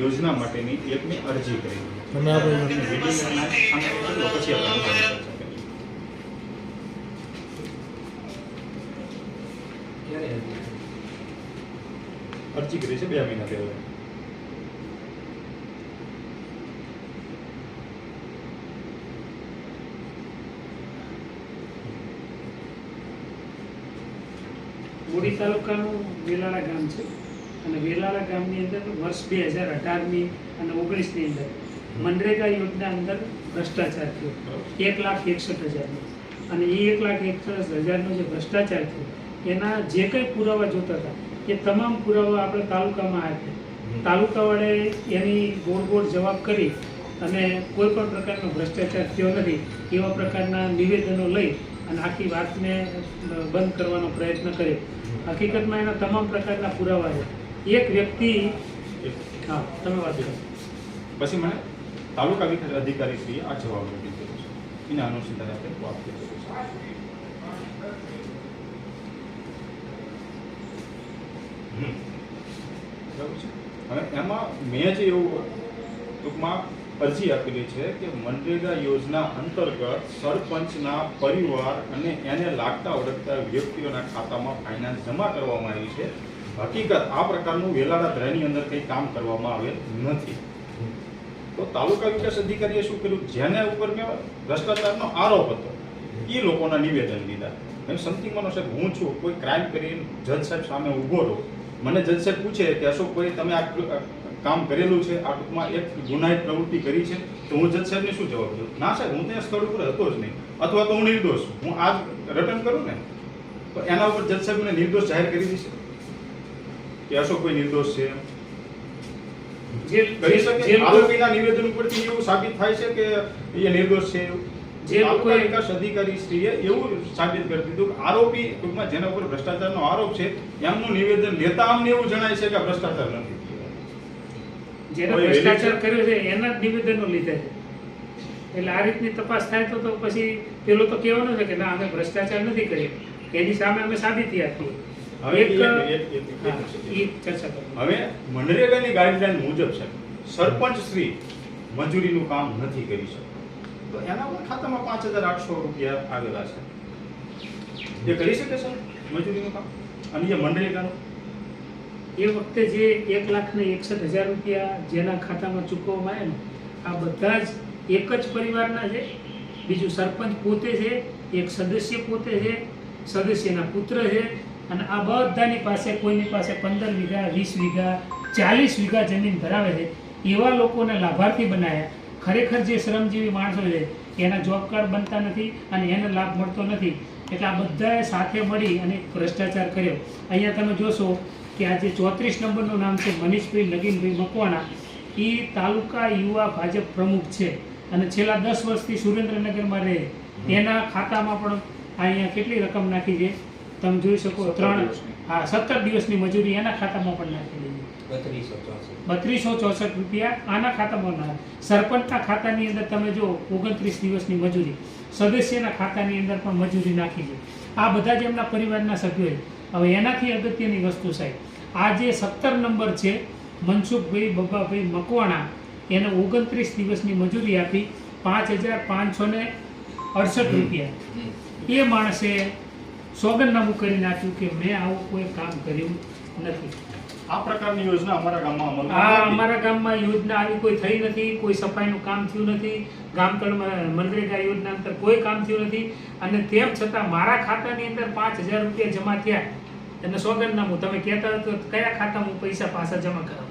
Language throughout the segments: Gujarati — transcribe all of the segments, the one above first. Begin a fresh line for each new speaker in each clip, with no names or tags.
યોજના માટેની એકની અરજી કરી. અરજી કરી છે બે મહિના પહેલા.
બોડી તાલુકાનું વેલાળા ગામ છે. અને વેલાળા ગામની અંદર વર્ષ બે હજાર અઢારની અને ઓગણીસની અંદર મનરેગા યોજના અંદર ભ્રષ્ટાચાર થયો. એક લાખ એકસઠ હજારનો. અને એ એક લાખ એકસઠ હજારનો જે ભ્રષ્ટાચાર થયો એના જે કંઈ પુરાવા જોતા હતા એ તમામ પુરાવા આપણે તાલુકામાં આપ્યા તાલુકાવાળાએ એની ગોળ ગોળ જવાબ કરી અને કોઈ પણ પ્રકારનો ભ્રષ્ટાચાર થયો નથી એવા પ્રકારના નિવેદનો લઈ અને આખી વાતને બંધ કરવાનો પ્રયત્ન કર્યો. હકીકતમાં એના તમામ પ્રકારના પુરાવા છે. એક વ્યક્તિ હા તમે વાત કરો.
પછી મને તાલુકા વિકાસ અધિકારી શ્રીએ આ જવાબ આપી દીધો છે. એના અનુસંધાને આપણે વાત કરી બરાબર છે? હવે એમાં મેં જે એવું ટૂંકમાં અરજી આપેલી છે કે મનરેગા યોજના અંતર્ગત સરપંચના પરિવાર અને એને લાગતા ઓળખતા વ્યક્તિઓના ખાતામાં ફાઇનાન્સ જમા કરવામાં આવી છે. હકીકત આ પ્રકારનું વેલાડા ધરાની અંદર કંઈ કામ કરવામાં આવેલ નથી. તો તાલુકા વિકાસ અધિકારીએ શું કર્યું? જેને ઉપર મેં ભ્રષ્ટાચારનો આરોપ હતો એ લોકોના નિવેદન લીધા. મેં સમથિંગ માનો સાહેબ, હું છું, કોઈ ક્રાઇમ કરીને જજ સાહેબ સામે ઊભો રહો. મને જજ સાહેબ પૂછે કે અશોકભાઈ તમે આ કામ કરેલું છે, આ ટૂંકમાં એક ગુનાહિત પ્રવૃત્તિ કરી છે, તો હું જજ સાહેબને શું જવાબ દઉં? ના સાહેબ, હું ત્યાં સ્થળ ઉપર હતો જ નહીં. અથવા તો હું નિર્દોષ હું આજ રટન કરું ને? તો એના ઉપર જજ સાહેબ મને નિર્દોષ જાહેર કરી દેશે કે કોઈ નિર્દોષ છે?
જે
કરી શકે આરોપીના નિવેદન ઉપરથી એવું સાબિત થાય છે કે એ નિર્દોષ છે
જે લોકો
વિકાસ અધિકારી શ્રીએ એવું સાબિત કરી દીધું કે આરોપી ટૂંકમાં જેના ઉપર ભ્રષ્ટાચારનો આરોપ છે એમનું નિવેદન લેતા અમને એવું જણાય છે કે ભ્રષ્ટાચાર નથી.
જેને ભ્રષ્ટાચાર કર્યો છે એના જ નિવેદનો લીધે. છે એટલે આ રીતની તપાસ થાય તો તો પછી પેલો તો કહેવાનો છે કે ના અમે ભ્રષ્ટાચાર નથી કર્યો. એની સામે અમે સાબિતી આપીએ.
હવે મનરેગાની ગાઈડલાઈન મુજબ છે સરપંચ શ્રી મજૂરીનું કામ નથી કરી શકતો. તો એના પર ખાતામાં પાંચ હજાર આઠસો રૂપિયા આવેલા છે. એ કરી શકે સર મજૂરીનું કામ? અને એ મનરેગાનું?
એ વખતે જે એક લાખ ને એકસઠ હજાર રૂપિયા જેના ખાતામાં ચૂકવવામાં આવે ને આ બધા જ એક જ પરિવારના છે. બીજું સરપંચ પોતે છે એક સદસ્ય પોતે છે સદસ્યના પુત્ર છે અને આ બધાની પાસે કોઈની પાસે પંદર વીઘા વીસ વીઘા ચાલીસ વીઘા જમીન ધરાવે છે એવા લોકોને લાભાર્થી બનાવ્યા ખરેખર જે શ્રમજીવી માણસો છે એના જોબ કાર્ડ બનતા નથી અને એને લાભ મળતો નથી. એટલે આ બધાએ સાથે મળી અને ભ્રષ્ટાચાર કર્યો. અહીંયા તમે જોશો કે આ જે ચોત્રીસ નંબરનું નામ છે મનીષભાઈ નગીનભાઈ મકવાણા એ તાલુકા યુવા ભાજપ પ્રમુખ છે અને છેલ્લા દસ વર્ષથી સુરેન્દ્રનગરમાં રહે. એના ખાતામાં પણ અહીંયા કેટલી રકમ નાખી છે? તમે જોઈ શકો ત્રણ. હા સત્તર દિવસની મજૂરી એના ખાતામાં પણ નાખી છે
બત્રીસો ચોસઠ.
રૂપિયા આના ખાતામાં ના સરપંચના ખાતાની અંદર તમે જો ઓગણત્રીસ દિવસની મજૂરી સદસ્યના ખાતાની અંદર પણ મજૂરી નાખી છે. આ બધા જ એમના પરિવારના સભ્યો હવે એનાથી અગત્યની વસ્તુ સાહેબ આ જે સત્તર નંબર છે મનસુખભાઈ બબાભાઈ મકવાણા એને ઓગણત્રીસ દિવસની મજૂરી આપી પાંચ હજાર પાંચસો ને અડસઠ રૂપિયા. એ માણસે સોગંદનામું કરી નાખ્યું કે મેં આવું કોઈ કામ કર્યું નથી.
આ પ્રકારની યોજના અમારા ગામમાં
આ અમારા ગામમાં યોજના આવી કોઈ થઈ નથી કોઈ સફાઈનું કામ થયું નથી ગામતળમાં મનરેગા યોજના અંતર કોઈ કામ થયું નથી. અને તેમ છતાં મારા ખાતાની અંદર પાંચ હજાર રૂપિયા જમા થયા. અને સોગંદનામું તમે કહેતા તો કયા ખાતામાં પૈસા પાછા જમા કરાવ?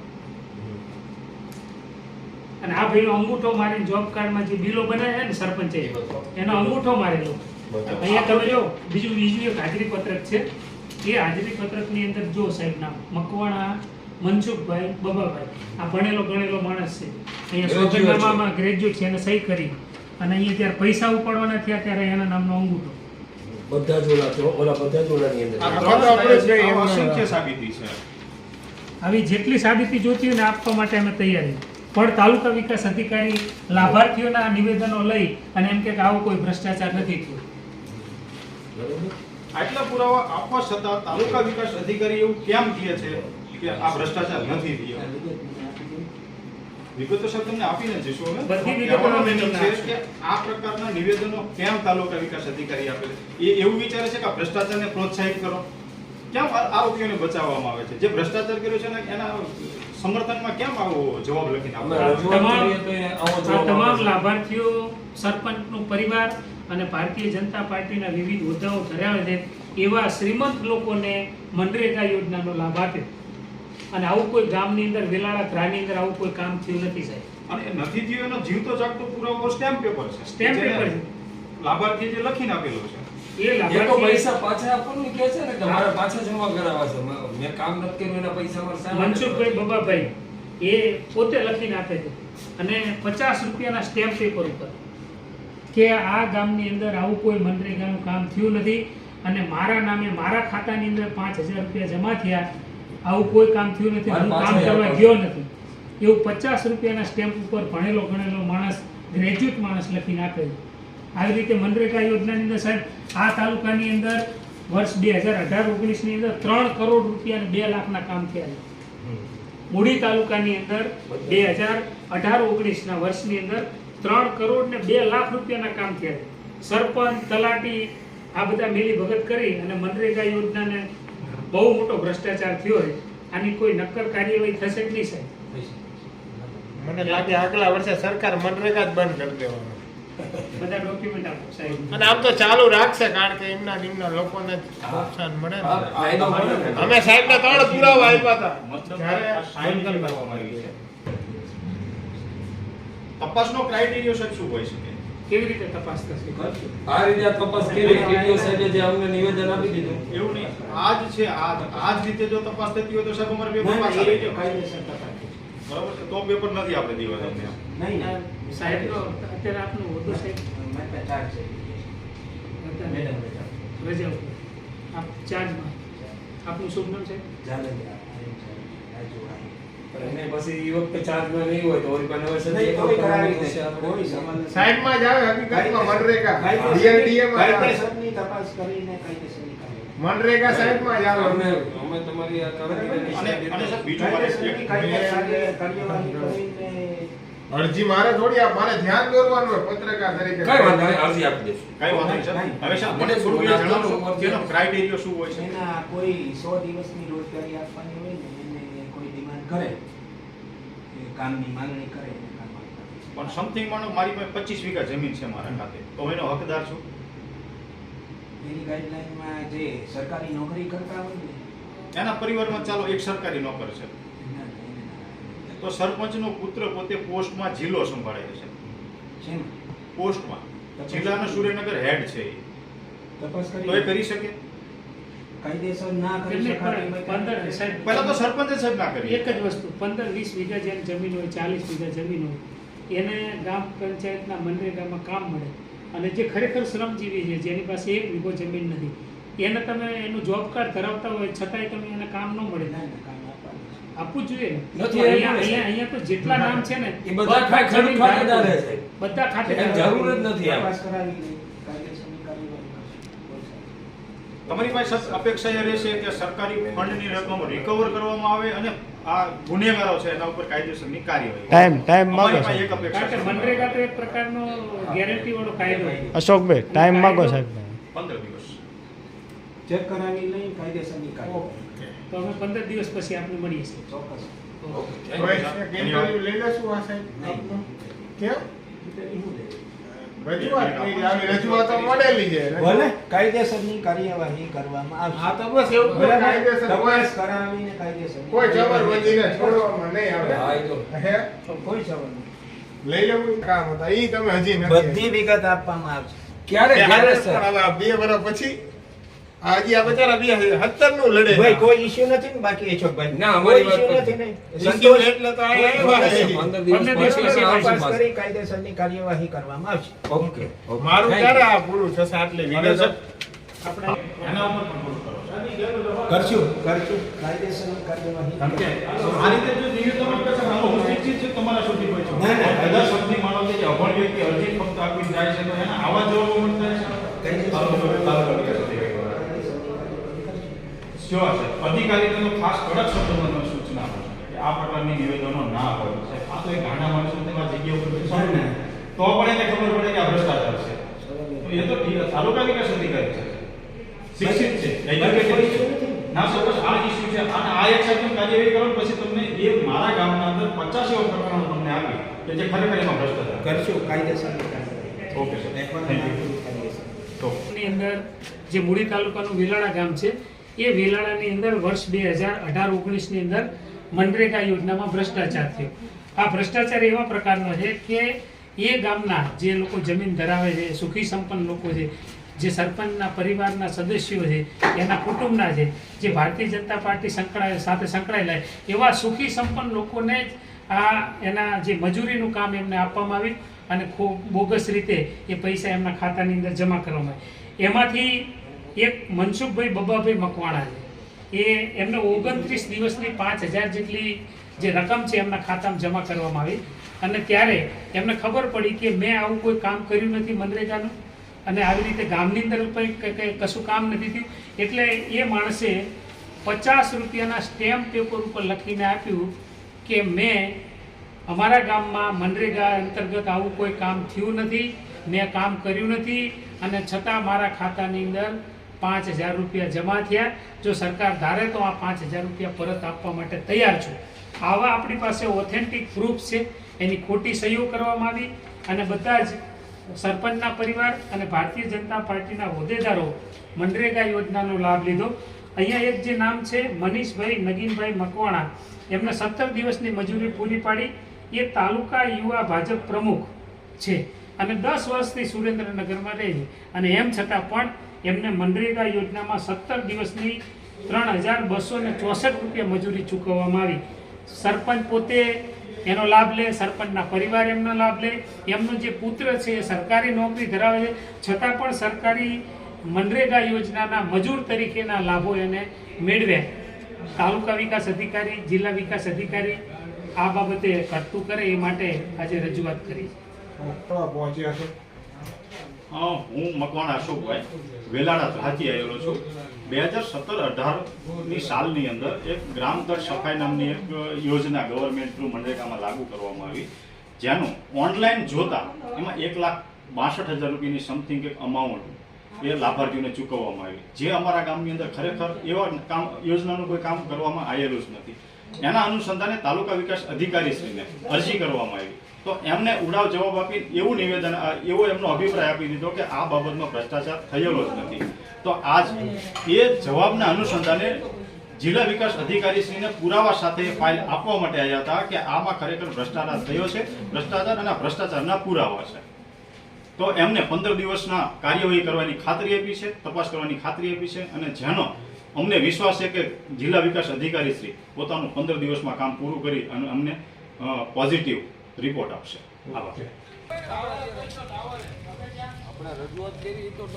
અને આ ભાઈનો અંગૂઠો મારીને જોબ કાર્ડમાં જે બિલો બનાવ્યા ને સરપંચે એનો અંગૂઠો મારેલો. અહીંયા તમે જો બીજું બીજું એક હાજરી પત્રક છે. એ હાજરી પત્રકની અંદર જો સાહેબ નામ મકવાણા મનસુખભાઈ બબાભાઈ. આ ભણેલો ગણેલો માણસ છે. અહીંયા સોગંદનામામાં ગ્રેજ્યુએટ છે એને સહી કરી. અને અહીંયા ત્યારે પૈસા ઉપાડવાના થયા ત્યારે એના નામનો અંગૂઠો.
બધા જોડા છો ઓલા બધા જ ઓલાની અંદર.
આપણે જ.
અસંખ્ય સાબિતી છે?
આવી જેટલી સાબિતી જોતી હોય ને આપવા માટે અમે તૈયાર છીએ. પણ તાલુકા વિકાસ અધિકારી લાભાર્થીઓના નિવેદનો લઈ અને એમ કે આવો કોઈ ભ્રષ્ટાચાર નથી થયો.
આટલા પુરાવા આપવા છતાં તાલુકા વિકાસ અધિકારી એવું કેમ કહે છે કે આ ભ્રષ્ટાચાર નથી થયો? વિગતો સાહેબ તમને આપીને
અમે
છે કે આ પ્રકારના નિવેદનો કેમ તાલુકા વિકાસ અધિકારી આપે એ એવું વિચારે છે કે આ ભ્રષ્ટાચારને પ્રોત્સાહિત કરો. કેમ આ આરોપીઓને બચાવવામાં આવે છે? જે ભ્રષ્ટાચાર કર્યો છે ને એના સમર્થનમાં કેમ આવો જવાબ લખીને
તમામ લાભાર્થીઓ સરપંચનો પરિવાર અને ભારતીય જનતા પાર્ટીના વિવિધ હોદ્દાઓ ધરાવે છે એવા શ્રીમંત લોકોને મનરેગા યોજનાનો લાભ આપે. અને આવું કોઈ ગામની અંદર વેલાળા ગ્રાની અંદર આવું કોઈ કામ થયું નથી સાહેબ.
અને નથી થયું એનો જીવતો જાગતો પુરાવો સ્ટેમ્પ પેપર છે.
સ્ટેમ્પ પેપર
લાભાર્થી જે લખીને આપેલો છે.
એ લાભાર્થી
પૈસા પાછા આપવાનું કહે છે ને કે મારે પાછા જમા કરાવવા છે. મ- કામ નથી કર્યું એના પૈસા મારે
મનસુખભાઈ બબાભાઈ એ પોતે લખીને આપે છે. અને પચાસ રૂપિયાના સ્ટેમ્પ પેપર ઉપર. કે આ ગામની અંદર આવું કોઈ મનરેગાનું કામ થયું નથી અને મારા નામે મારા ખાતાની અંદર પાંચ હજાર રૂપિયા જમા થયા આવું કોઈ કામ થયું નથી હું કામ કરવા ગયો નથી. એવું પચાસ રૂપિયાના સ્ટેમ્પ ઉપર ભણેલો ગણેલો માણસ ગ્રેજ્યુએટ માણસ લખીને આપે આવી રીતે મનરેગા યોજનાની અંદર સાહેબ આ તાલુકાની અંદર વર્ષ બે હજાર અઢાર ઓગણીસની અંદર ત્રણ કરોડ રૂપિયા અને બે લાખના કામ થયા છે. મૂડી તાલુકાની અંદર બે હજાર અઢાર ઓગણીસના વર્ષની અંદર ત્રણ કરોડ ને બે લાખ રૂપિયાના કામ થયા. સરપંચ તલાટી આ બધા મેલી ભગત કરી અને મનરેગા યોજનાને બહુ મોટો ભ્રષ્ટાચાર થયો હોય આની કોઈ નક્કર કાર્યવાહી થશે કે નહીં સાહેબ?
મને લાગે આગલા વર્ષે સરકાર મનરેગા જ બંધ કરી દેવાનું.
બધા ડોક્યુમેન્ટ આપો સાહેબ.
અને આમ તો ચાલુ રાખશે કારણ કે એમના નિમ્ન લોકોને જ પ્રોત્સાહન મળે. અમે સાહેબ ને ત્રણ પુરાવા આપ્યા હતા
મતલબ
જ્યારે
આ સાઈન
બંધ
જે કરવામાં આવી છે તપાસનો ક્રાઇટેરિયો સાહેબ શું હોઈ શકે
કેવી રીતે તપાસ થશે
આ રીતે તપાસ કેવી ટીડીઓ સાહેબે જે અમને નિવેદન આપી દીધું
એવું નહીં આ જ છે આ આજ આ જ રીતે જો તપાસ થતી હોય તો સાહેબ અમારે પેપર પાછા લઈ જાઓ. બરાબર છે તો પેપર નથી આપણે દેવા તમને
સાહેબનો અત્યારે આપનો હોદ્દો સાહેબ રજા ઉપર આપ ચાર્જમાં આપનું શુભ નામ છે
અને પછી એ વખતે ચાર્જમાં નહીં હોય તો વળી પાછું હવે સદી
નહીં,
એક
તોય
વખત
કરાવી દેશે. કોઈ સંબંધ
સાહેબમાં જ આવે હકીકતમાં મનરેગા.
કાયદેસરની-
માં
કાયદેસરની તપાસ કરીને કાયદેસરની
મનરેગા સાહેબમાં જ આવે.
અમે અમે તમારી આ કામગીરીની
અને અને સાહેબ બીજું મારે
અરજી મારે થોડી આ મારે ધ્યાન દોરવાનું હોય પત્રકાર તરીકે.
કઈ વાંધો નહીં અરજી આપી દેશું
કઈ વાંધો નહીં હવે સાહેબ મને થોડું જણાવો જણાવશો ક્રાઇટેરિયા શું હોય છે?
એના કોઈ સો દિવસની રોજગારી આપવાની હોય ને એને કોઈ ડિમાન્ડ કરે એ કામની માંગણી કરે એને કામ.
પણ સમથિંગ માનો મારી પાસે પચીસ વીઘા જમીન છે મારા ખાતે. તો એનો હકદાર છું?
એની ગાઈડલાઈનમાં જે સરકારી નોકરી કરતા હોય ને
એના પરિવારમાં ચાલો એક સરકારી નોકર છે. તો સરપંચનો પુત્ર પોતે પોસ્ટમાં જિલ્લો સંભાળે છે. પોસ્ટમાં. જિલ્લાનો સુરેનગર હેડ છે એ.
તપાસ
તો એ
કરી
કરી શકે?
કાયદેસર ના કરી
શકાય
પહેલા તો સરપંચે સાહેબ ના કરી.
એક જ વસ્તુ પંદર વીસ વીઘા જેમ જમીન હોય ચાલીસ વીઘા જમીન હોય એને ગ્રામ પંચાયતના મનરેગામાં કામ મળે. અને જે ખરેખર શ્રમજીવી છે જેની પાસે એક વીઘો જમીન નથી એને તમે એનું જોબ કાર્ડ ધરાવતા હોય છતાંય તમે એને કામ ન મળે. આપવું જોઈએ ને?
નથી
અહીંયા અહીંયા તો જેટલા નામ છે ને
એ બધા ખા- ખાતેદાર છે,
બધા
ખાતે
ખાતેદાર
જરૂર જ નથી આમ.
તપાસ કરાવીને કાયદેસરની કાર્યવાહી કરશે. બહુ સારું.
તમારી પાસે અપેક્ષા એ રહેશે કે સરકારી ફંડની રકમ રિકવર કરવામાં આવે અને આ ગુનેગારો છે એના ઉપર કાયદેસરની કાર્યવાહી
ટાઈમ ટાઈમ
માંગો પાસે એક અપેક્ષા.
મનરેગા તો એક પ્રકારનો ગેરંટી વાળો કાયદો છે.
અશોકભાઈ ટાઈમ
માગો
પંદર દિવસ.
ચેક કરાવી નહીં કાયદેસરની કાર્યવાહી.
તો અમે પંદર દિવસ પછી આપણે મળીએ છીએ.
ચોક્કસ.
ઓકે.
લઈ લેશું આ સાહેબ. આપનું? કેમ?
ભલે કાયદેસરની કાર્યવાહી કરવામાં આવશે.
હા તો બસ એવું કોઈ
તપાસ કરાવીને
છોડવામાં નહીં આવે.
કોઈ
લઈ લેવું કામ હતા. એ તમે હજી નથી
બધી વિગત આપવામાં આવશે.
ક્યારે? ક્યારે
પણ
સર
હવે આ બે વર્ષ પછી હજી આ બચારા બે હત્તરનું લડે.
ભાઈ કોઈ ઇશ્યુ નથી ને બાકી અશોકભાઈ
ના, અમારી
ઇશ્યુ
નથી.
ને. સંતોષ
એટલે તો
આ.
કરી કાયદેસરની કાર્યવાહી કરવામાં આવશે.
ઓકે.
મારું ક્યારે આ પૂરું થશે આટલી
અને
વિગત
આપણે
એના ઉપર પણ કરો.
કરશું કરશું. કાયદેસરની કાર્યવાહી.
કારણ આ રીતે જો નિવેદનો કરશે તો હું ઉચિત છું તમારા સુધી પહોંચો.
ના, ના.
બધા શબ્દની માનો છે કે અભણ વ્યક્તિ અરજી ફક્ત આપી જાય છે તો એના આવા જવાબો મળતા છે તાલુકા તાલુકા વિકાસ Sure છે. અધિકારીને ખાસ કડક શબ્દોમાં તમે આ પ્રકારની નિવેદનો ના હોય સાહેબ આ તો એક ગાંડા માણસો તેમાં જગ્યા ઉપર બેસવાનું ને તો પણ એને ખબર પડે કે આ ભ્રષ્ટાચાર છે. તો એ તો તાલુકા વિકાસ અધિકારી છે. શિક્ષિત છે. છે. ના સપોઝ આ ઇસ્યુ છે. અને આ એક સાથે કાર્યવાહી કરો પછી તમને એ મારા ગામના અંદર પચાસ એવા પ્રકરણો તમને આપી કે જે ખરેખર એમાં ભ્રષ્ટાચાર
કરશું કાયદેસર.
Okay sir thank you. તો
ની અંદર જે મૂળી તાલુકાનું વેલાણા ગામ છે એ વેલાળાની અંદર વર્ષ બે હજાર અઢાર ઓગણીસની અંદર મનરેગા યોજનામાં ભ્રષ્ટાચાર થયો. આ ભ્રષ્ટાચાર એવા પ્રકારનો છે કે એ ગામના જે લોકો જમીન ધરાવે છે, સુખી સંપન્ન લોકો છે, જે સરપંચના પરિવારના સદસ્યો છે, એના કુટુંબના છે, જે ભારતીય જનતા પાર્ટી સંકળાય, સાથે સંકળાયેલા એવા સુખી સંપન્ન લોકોને જ આ એના જે મજૂરીનું કામ એમને આપવામાં આવ્યું અને ખૂબ બોગસ રીતે એ પૈસા એમના ખાતાની અંદર જમા કરવામાં આવ્યા. એમાંથી એક મનસુખભાઈ બબાભાઈ મકવાણા છે. એ એમને ઓગણત્રીસ દિવસની પાંચ હજાર જેટલી જે રકમ છે એમના ખાતામાં જમા કરવામાં આવી. અને ત્યારે એમને ખબર પડી કે મેં આવું કોઈ કામ કર્યું નથી મનરેગાનું. અને આવી રીતે ગામની અંદર કંઈ- કંઈ કશું કામ નથી થયું. એટલે એ માણસે પચાસ રૂપિયાના સ્ટેમ્પ પેપર ઉપર લખીને આપ્યું કે મેં અમારા ગામમાં મનરેગા અંતર્ગત આવું કોઈ કામ થયું નથી. મેં કામ કર્યું નથી. અને છતાં મારા ખાતાની અંદર પાંચ હજાર રૂપિયા જમા થયા. જો સરકાર ધારે તો આ પાંચ હજાર રૂપિયા પરત આપવા માટે તૈયાર છું. આવા આપણી પાસે ઓથેન્ટિક પ્રૂફ છે. એની ખોટી સહીઓ કરવામાં આવી અને બધા જ સરપંચના પરિવાર અને ભારતીય જનતા પાર્ટીના હોદ્દેદારો મનરેગા યોજનાનો લાભ લીધો. અહીંયા એક જે નામ છે, મનીષભાઈ નગીનભાઈ મકવાણા. એમને સત્તર દિવસની મજૂરી પૂરી પાડી. એ તાલુકા યુવા ભાજપ પ્રમુખ છે. અને દસ વર્ષથી સુરેન્દ્રનગરમાં રહી અને એમ છતાં પણ એમને મનરેગા યોજનામાં સત્તર દિવસની ત્રણ હજાર બસો ને ચોસઠ રૂપિયા મજૂરી ચૂકવવામાં આવી. સરપંચ પોતે એનો લાભ લે, સરપંચના પરિવાર એમનો લાભ લે, એમનો જે પુત્ર છે એ સરકારી નોકરી ધરાવે છે. છતાં પણ સરકારી મનરેગા યોજનાના મજૂર તરીકેના લાભો એને મેળવ્યા તાલુકા વિકાસ અધિકારી, જિલ્લા વિકાસ અધિકારી આ બાબતે કરતું કરે એ માટે આજે રજૂઆત કરી
પહોંચ્યા છો
હું મકવાણ અશોકભાઈ વેલાડા ત્રાથી આવેલો છું. બે હજાર સત્તર અઢારની સાલની અંદર એક ગ્રામ તળ સફાઈ નામની એક યોજના ગવર્મેન્ટ થ્રુ મનરેગામાં લાગુ કરવામાં આવી. જેનું ઓનલાઈન જોતા એમાં એક લાખ બાસઠ હજાર રૂપિયાની સમથિંગ એક અમાઉન્ટ એ લાભાર્થીઓને ચૂકવવામાં આવી. જે અમારા ગામની અંદર ખરેખર એવા કામ, યોજનાનું કોઈ કામ કરવામાં આવેલું જ નથી. એના અનુસંધાને તાલુકા વિકાસ અધિકારીશ્રીને અરજી કરવામાં આવી. તો એમને ઉડાવ જવાબ આપી એવું નિવેદન એવો એમનો અભિપ્રાય આપી દીધો કે આ બાબતમાં ભ્રષ્ટાચાર થયેલો જ નથી. તો આજ એ જવાબના અનુસંધાને જિલ્લા વિકાસ અધિકારીશ્રીને પુરાવા સાથે ફાઇલ આપવા માટે આવ્યા હતા કે આમાં ખરેખર ભ્રષ્ટાચાર થયો છે. ભ્રષ્ટાચાર અને ભ્રષ્ટાચારના પુરાવા છે. તો એમને પંદર દિવસના કાર્યવાહી કરવાની ખાતરી આપી છે, તપાસ કરવાની ખાતરી આપી છે અને જેનો અમને વિશ્વાસ છે કે જિલ્લા વિકાસ અધિકારીશ્રી પોતાનું પંદર દિવસમાં કામ પૂરું કરી અને અમને પોઝિટિવ રિપોર્ટ આપશે. આભાર.
આપણે રજૂઆત કરી તો